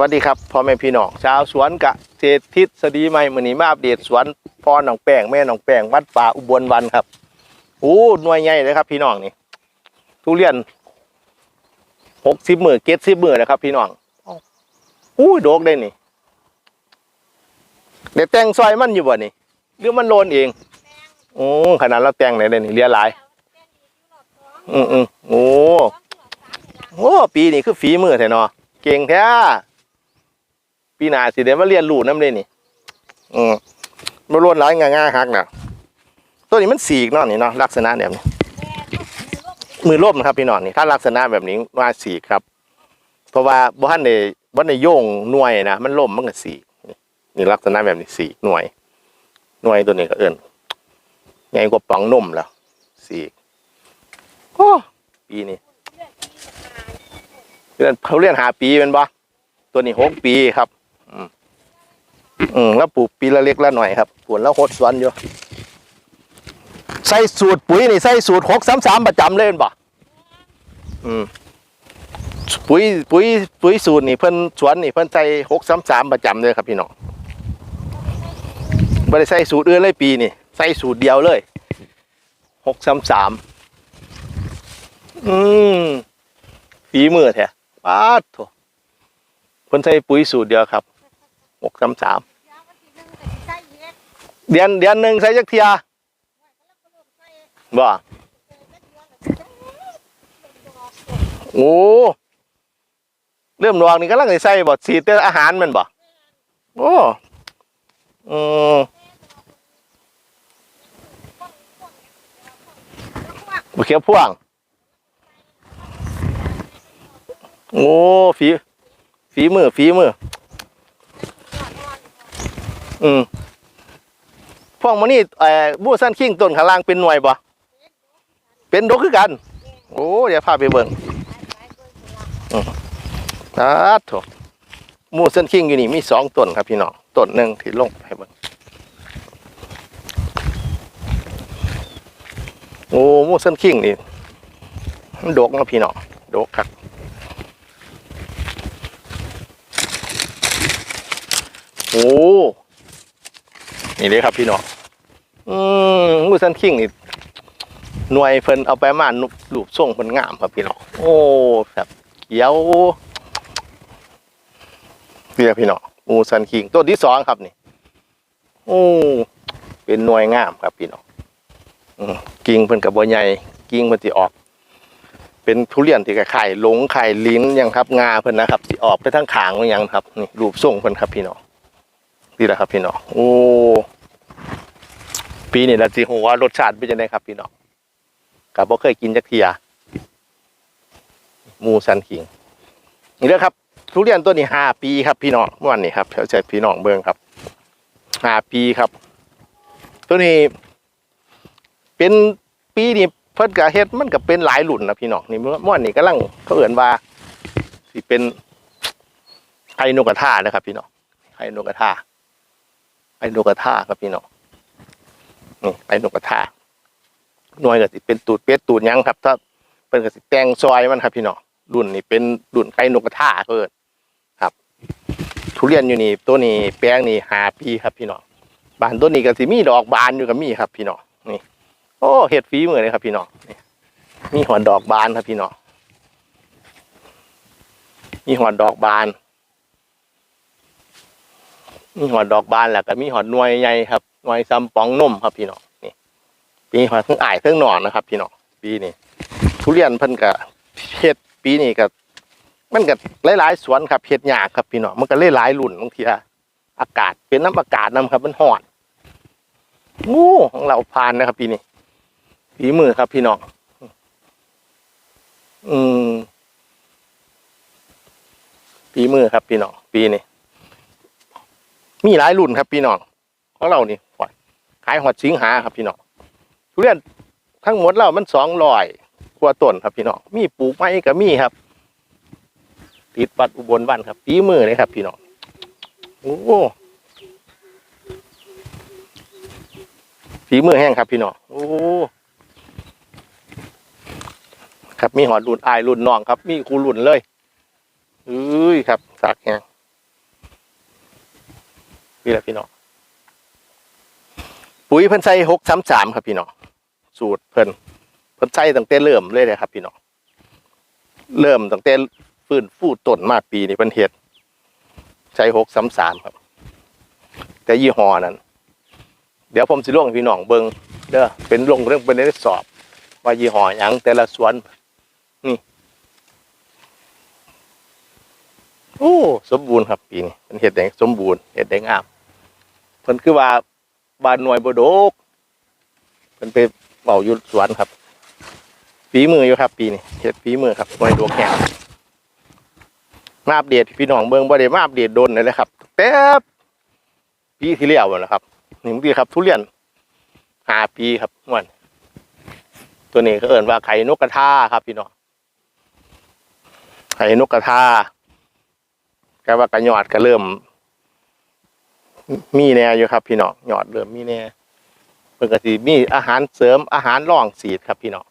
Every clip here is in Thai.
วัสดีครับพ่อแม่พี่น้องชาวสวนกะเศรษฐิตสดีใหม่มือนี้มาอัปเดตสวนพ่อหนองแป้งแม่หนองแป้งวัดป่าอุบลวันครับโอ้หน่วยใหญ่เลยครับพี่น้องนี่ทุเรียนหกสิบหมื่นเจ็ดสิบหมื่นนะครับ พี่น้องอู้โดกได้นี่เดี๋ยวแต่งซอยมันอยู่บ่นี่หรือมันโลนเองโอ้ขนาดเราแต่งไหนได้นี่เรียหลายอืมอืมโอ้โอ้ปีนี้คือฝีมือแท้เนาะเก่งแท้ ปีหน้าสิได้มาเรียนรู้น้ำเลยนี่ อืมมาล้วนหลายง่ายๆฮักน่ะตัวนี้มันสีกนาะนี่เนาะลักษณะแบบนี้ มือล่มนะครับพี่นองนี่ถ้าลักษณะแบบนี้ว่าสีครับ เพราะว่าบ้านในบ้านในโยงหน่วยนะมันล่มมันก็สีนี่ลักษณะแบบนี้สีหน่วย หน่วยตัวนี้ก็เอิ้นใหญ่กว่าปังนมแล้วสีกโอ้ปีนี้เรียนเขาเรียนหาปีเป็นบ่ตัวนี้หกปีครับ อืมแล้วปลูกปีละเล็กละหน่อยครับผลแล้วหดสวนอยู่ใส่สูตรปุ๋ยนี่ใส่สูตรหกสามสามประจำเลยแม่นบ่อืมปุ๋ยปุ๋ยปุ๋ยสูตรนี่เพิ่นสวนนี่เพิ่นใส่หกสามสามประจำเลยครับพี่น้องไม่ได้ใส่สูตรอื่นเลยปีนี่ใส่สูตรเดียวเลยหกสามสามอืมฝีมือแท้ปาดโถเพิ่นใส่ปุ๋ยสูตรเดียวครับ หกสามสามเดือนเดือนหนึ่งใส่จักเทียบ่โอ้เริ่มดอกนี่กำลังใส่บ่สีดแต่อาหารมันบ่โอ้อืมเขียวพ่วง โอ้ฝีฝีมือฝีมือ อืมพวกมันนี่เอ่อบูซันคิงต้นข้างล่างเป็นหน่วยบ่เป็นดกคือกัน โอ้เดี๋ยวพาไปเบิ่งอาโถมูเซนคิงอยู่นี่มีสองต้นครับพี่น้องต้นหนึ่งที่ลงให้เบิ่งโอ้มูเซนคิงนี่มันดกนะพี่น้องดกครับโอ้ นี่เลยครับพี่น้องอืมมูเซนคิงนี่หน่วยเพิ่นเอาไปมานุรูปทรงเพิ่นงามครับพี่น้องโอ้แบบเขียวเรียพี่น้องมูซันคิงต้นที่สองครับนี่โอ้เป็นหน่วยงามครับพี่น้องอกิ่งเพิ่นกับบัใหญ่กิ่งเพิ่นสิออก เป็นทุเรียนที่ไข่หลงไข่ลิ้นยังครับงาเพิ่นนะครับสิออกไปทั้งขางว่ายังครับนี่รูปทรงเพิ่นครับพี่น้อง นี่แหละครับพี่น้องโอ้ปีนี้ละสิหัวรสชาติเป็นยังไงครับพี่น้องกับบ่เคยกินจักเทียมูสันคิงนี่เด้อครับ ทุเรียนตัวนี้ห้าปีครับพี่น้องเมื่อวานนี้ครับเฉยพี่น้องเบิ่งครับห้าปีครับ ตัวนี้ เป็นปีนี้เพิ่นกะเฮ็ดมันก็เป็นหลายรุ่นนะพี่น้องนี่เมื่อวานนี้กำลังเขาเอื่นว่าสิเป็นไข่นกระทานะครับ พี่น้องไข่นกกระทา ไข่นกกระทาครับพี่น้องนี่ไข่นกกระทาหน่วยก็สิเป็นตูดเป็ดตูดยังครับ ถ้าเป็นก็สิแตงซอยมันครับพี่น้องรุ่นนี้เป็นรุ่นไก่นกกระทาเพิ่นครับ ทุเรียนอยู่นี่ตัวนี้แป้งนี่หาปีครับพี่น้องบานต้นนี้ก็สิมีดอกบานอยู่กับมีครับ พี่น้องนี่ โอ้เห็ดฝีมือเลยครับ พี่น้องนี่มีหัวดอกบานครับพี่น้องมีหัวดอกบาน มีหัวดอกบานแล้วก็มีหัวหน่วยใหญ่ครับหน่วยซ้ำปองนมครับพี่น้องปีหอยเพิ่งอายเพิ่งหนอนนะครับ พี่น้องปีนี้ทุเรียนเพิ่นกะเฮ็ดปีนี้ก็มันก็หลายๆสวนครับเฮ็ดยากครับพี่น้องมันก็หลายๆรุ่นบางทีอะอากาศเป็นน้ำอากาศนํครับ มันร้อนโอ้ของเราผ่านนะครับ ปีนี้ฝีมือครับ พี่น้องอืมฝีมือครับ พี่น้องปีนี้ มีหลายรุ่นครับพี่น้องของเรานี่ขายหอดสิงหาครับพี่น้องทุเรียนทั้งหมดแล้วมันสองร้อยกว่าต้นครับพี่น้องมีปลูกไม้ก็มีครับ ติดวัดอุบลบ้านครับปีมือเลยครับ พี่น้องโอ้ฝีมือแห้งครับพี่น้องโอ้ครับมีหอดรุ่นอายรุ่นน้องครับ มีครูรุ่นเลยเอ้ยครับสักแห้ง นี่แหละพี่น้องปุ๋ยเพิ่นใส่หกสามสามครับพี่น้องสูตรเพิ่นเพิ่นใส่ตั้งแต่เริ่มเลยเลยครับ พี่น้องเริ่มตั้งแต่ฟื้นฟูต้นมาปีนี้เพิ่นเฮ็ดใส่หกสามสามครับ แต่ยี่ห้อนั้น เดี๋ยวผมสิลงพี่น้องเบิงเด้อเป็นลงเรื่องเป็นได้สอบ ว่ายี่ห้อยังแต่ละสวนนี่โอ้สมบูรณ์ครับปีนี้เป็นเห็ดแดงสมบูรณ์เห็ดแดงงาม พิ่นคือว่าบานหน่วยบโดกเพิ่นไปเป่าอยู่สวนครับฝีมืออยู่ครับ ปีนี้เห็ดฝีมือครับหน่วยดวงแข็งมาอัปเดตพี่น้องเบิ่งบ่ได้มาอัปเดตโดนเลยนะครับแต่ปีที่แล้วนั่นแหละครับนี่มันดีครับ ทุเรียนห้าปีครับมันตัวนี้ก็เอิ่นว่าไข่นกกระทาครับ พี่น้องไข่นกกระทาแกว่ากระยอดก็เริ่ม มีแน่อยู่ครับ พี่น้องยอดเริ่มมีแน่เพิ่นก็สิมีอาหารเสริมอาหารร่องสีดครับ พี่น้อง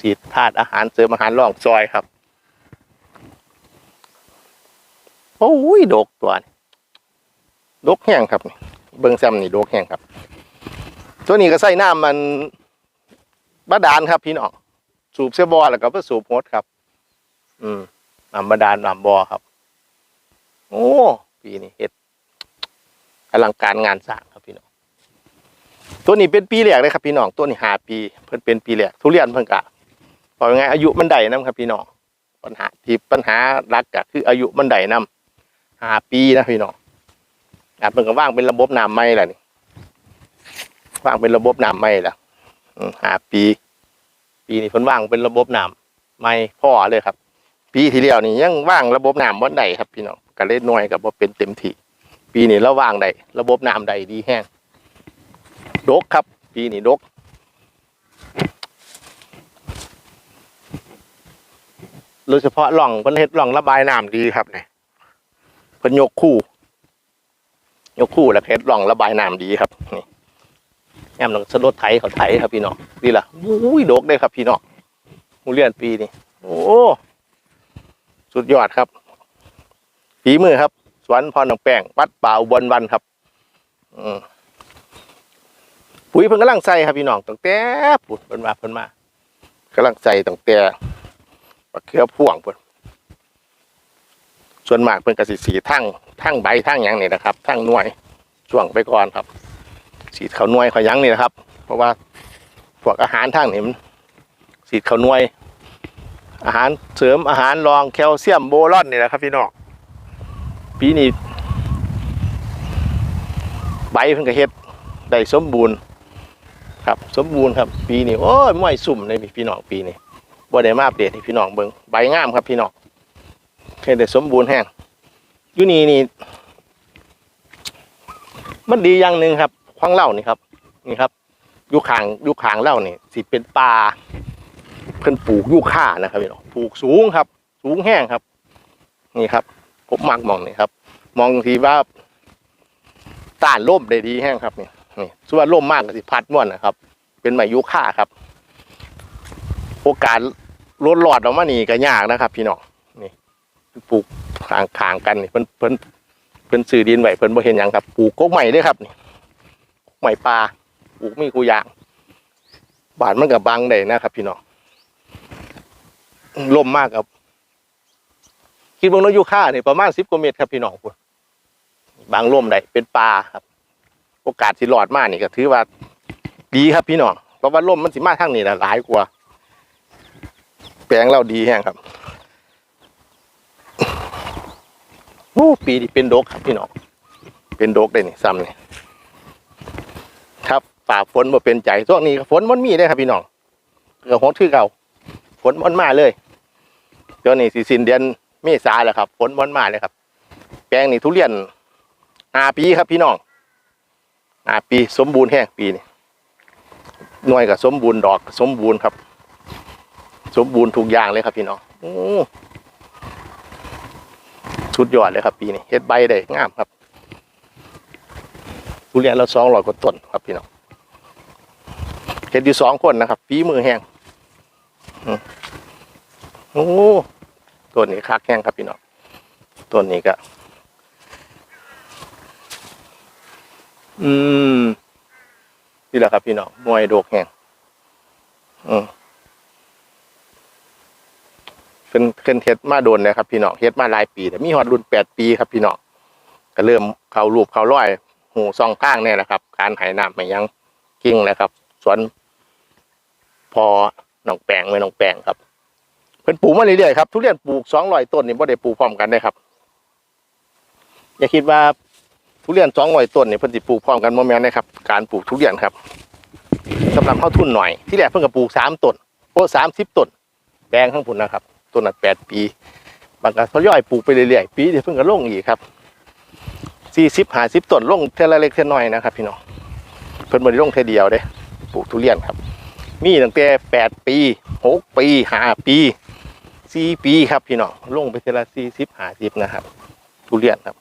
สีดธาตุอาหารเสริมอาหารร่องซอยครับโอ้ยดกตัวนี้ดกแห้งครับนี่เบิ่งแซมนี่ดกแห้งครับ ตัวนี้ก็ใส่น้ำมันบาดาลครับ พี่น้องสูบเสบอแล้วก็เพื่อสูบหดครับ อืมน้ำบาดาลน้ำบอครับ โอ้ปีนี้เฮ็ด อลังการงานสร้างครับพี่น้องตัวนี้เป็นปีแรกเลยครับพี่น้องตัวนี้หาปี เพิ่นเป็นปีแรกทุเรียนเพิ่นกะพอยังไงอายุมันได้นํครับพี่น้องปัญหาที่ปัญหาหลักก็คืออายุมันได้นํห้าปีนะพี่น้องอะเพิ่นก็ว่างเป็นระบบน้ำไม่ล่ะนี่ว่างเป็นระบบน้ำไม่ล่ะหาปี ปีนี้เพิ่นว่างเป็นระบบน้ำไม่พ่อเลยครับ ปีที่แล้วนี่ยังว่างระบบน้ำบ่ได้ครับพี่น้องก็เลยหน่วยกับบ่าเป็นเต็มที่ ปีนี้เราว่างได้ระบบน้ำได้ดีแห้งดกครับ ปีนี้ดก โดยเฉพาะหล่องเพิ่นเฮ็ดหล่องระบายน้ำดีครับเนี่ยเพิ่นยกคู่ ยกคู่แล้วเฮ็ดหล่องระบายน้ำดีครับนี่แอมลองสลดไถเขาไถครับพี่น้องนี่ล่ะอุ้ยดกเลยครับพี่น้องมูเลียนปีนี่โอ้สุดยอดครับฝีมือครับ สวนพรหนองแป้งวัดป่าอุบลวันครับปุ๋ยเพิ่นกำลังใส่ครับพี่น้องตั้งแต่ปุ๋ยเพิ่นมาเพิ่นมากำลังใส่ตั้งแต่บักเขือพ่วงเพิ่นส่วนมากเพิ่นกสิสีทั้งทั้งใบทั้งหยังนี่นะครับทั้งหน่วยช่วงไปก่อนครับ สีเขาหน่วยเขายังนี่นะครับ เพราะว่าพวกอาหารทางนี้มันสีเขาหน่วย อาหารเสริมอาหารรองแคลเซียมโบรอนนี่แหละครับพี่น้อง ปีนี้ใบเพิ่งกระเฮ็ดได้สมบูรณ์ ครับ สมบูรณ์ครับ ปีนี้โอ้ยม่วยสุ่มเลยพี่น้องปีนี้บ่ได้มาอัปเดตให้พี่น้องเบิ่งใบงามครับพี่น้องเฮ็ดได้สมบูรณ์แห้งอยู่นี่นี่มันดีอย่างหนึ่งครับขวางเล่านี่ครับ นี่ครับยูขางยูขางเล่านี่สิเป็นป่าเพิ่นปลูกยูค่านะครับพี่น้องปลูกสูงครับ สูงแห้งครับ นี่ครับ ผมมักมองนี่ครับ มองทีว่าต้านร่มได้ดีแห้งครับนี่นี่ส่วนร่มมากก็สิพัดม่วนนะครับ เป็นไม้ยูค่าครับ โอกาสลดหลอดออกมานี่ก็ยากนะครับ พี่น้องนี่ปลูกขางขางกันนี่เพิ่นเพิ่นเพิ่นซื้อดินไว้เพิ่นบ่เห็นหยังครับปลูกกกใหม่ด้อครับนี่กกใหม่ปลาปลูกมีกูยางบานมันก็บังได้นะครับ พี่น้องลมมากครับ คิดเบิ่งนกยูคานี่ประมาณ10กว่าเมตรครับพี่น้องพุ่นบางลมได้เป็นปลาครับ โอกาสสิรอดมากนี่ก็ถือว่าดีครับพี่น้องเพราะว่าลมมันสิมาทางนี้นะหลายกว่า แปลงเราดีแฮงครับโอ้ปีนี้เป็นดกครับพี่น้องเป็นดกได้นี่ซ้ำนี่ครับฝ่าฝนมาเป็นใจช่วงนี้ฝนมันมีได้ครับพี่น้องเกือบหดคือเก่าฝนมันมาเลยเดี๋ยวนี้สิสินเดือน เมษาแล้วครับฝนมันมาเลยครับ แปลงนี่ทุเรียนอาปีครับพี่น้องอาปีสมบูรณ์แห้งปีนี้หน่วยกับสมบูรณ์ดอกสมบูรณ์ครับ สมบูรณ์ทุกอย่างเลยครับพี่น้องโอ้สุดยอดเลยครับ ปีนี้เฮ็ดใบได้งามครับทุเรียนเราสองร้อยกว่าต้นครับพี่น้องเฮ็ดอยู่สองคนนะครับฝีมือแห้งโอ้ ต้นนี้คักแห้งครับพี่น้องต้นนี้ก็ อืมนี่แหละครับพี่น้องมวยโดกแห้งอืมเป็นเป็นเฮ็ดมาโดนนะครับพี่น้องเฮ็ดมาหลายปี แต่มีฮอดรุ่นแปดปีครับพี่น้องก็เริ่มเขารูปเขาร้อย หูซองก้างเนี่ยแหละครับ การไหน้ำไม่ยังกิ้งเลยครับ สวนพอหนองแปงไม่หนองแปงครับ เพิ่นปลูกมาเรื่อยๆครับทุเรียนปลูกสองร้อยต้นนี่บ่ได้ปลูกพร้อมกันได้ครับ อย่าคิดว่าทุเรียนสองร้อยต้นนี่เพิ่นสิปลูกพร้อมกันโมแมนนะครับ การปลูกทุเรียนครับสำหรับเข้าทุนหน่อย ที่แรกเพิ่นก็ปลูกสามต้นโอ้สามสิบต้นแปลงข้างพุ่นนะครับต้นละแปดปีบางก็ทยอยปลูกไปเรื่อยๆปีเดียวเพิ่นก็ลงอีกครับสี่สิบห้าสิบต้นลงเท่าเล็กเท่าน้อยนะครับพี่น้องเพิ่นบ่ได้ลงเท่าเดียวเด้ปลูกทุเรียนครับ มีตั้งแต่แปดปีหกปีห้าปี สี่ปีครับพี่น้องลงไปเทอละสี่สิบห้าสิบนะครับทุเรียนครับ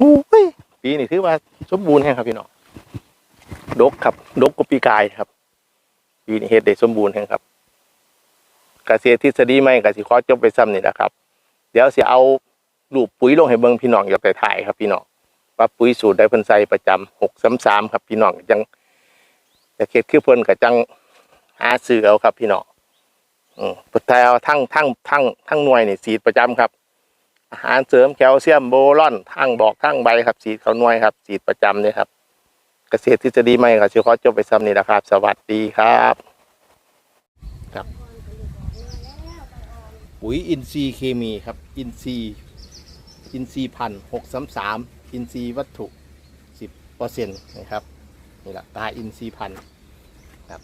อู้ยปีนี้ถือว่าสมบูรณ์แห้งครับพี่น้องดกครับดกกว่าปีกายครับปีนี้เฮ็ดได้สมบูรณ์แห้งครับเกษตรทฤษฎีใหม่กสิขอจบไปซ้ำนี่นะครับ เดี๋ยวสิเอารูปปุ๋ยลงให้เบิ่งพี่น้องอยากไปถ่ายครับพี่น้องว่าปุ๋ยสูตรได้เพิ่นใส่ประจำหกสามสามครับพี่น้องจังแต่เขตคือเพิ่นก็จังหาซื้อเอาครับพี่น้อง อืมพุทธเอาทั้งทั้งทั้งทั้งหน่วยนี่สีดประจำครับ อาหารเสริมแคลเซียมโบรอนทั้งบอกทั้งใบครับสีดเขาหน่วยครับ สีดประจำเลยครับ เกษตรทฤษฎีใหม่ก็สิขอจบไปซ้ำนี้นะครับ สวัสดีครับครับ ปุ๋ยอินทรีย์เคมีครับ อินทรีย์อินทรีย์พันหกสามสามอินทรีย์วัตถุสิบเปอร์เซ็นต์นะครับนี่แหละตาอินทรีย์พันธุ์ครับ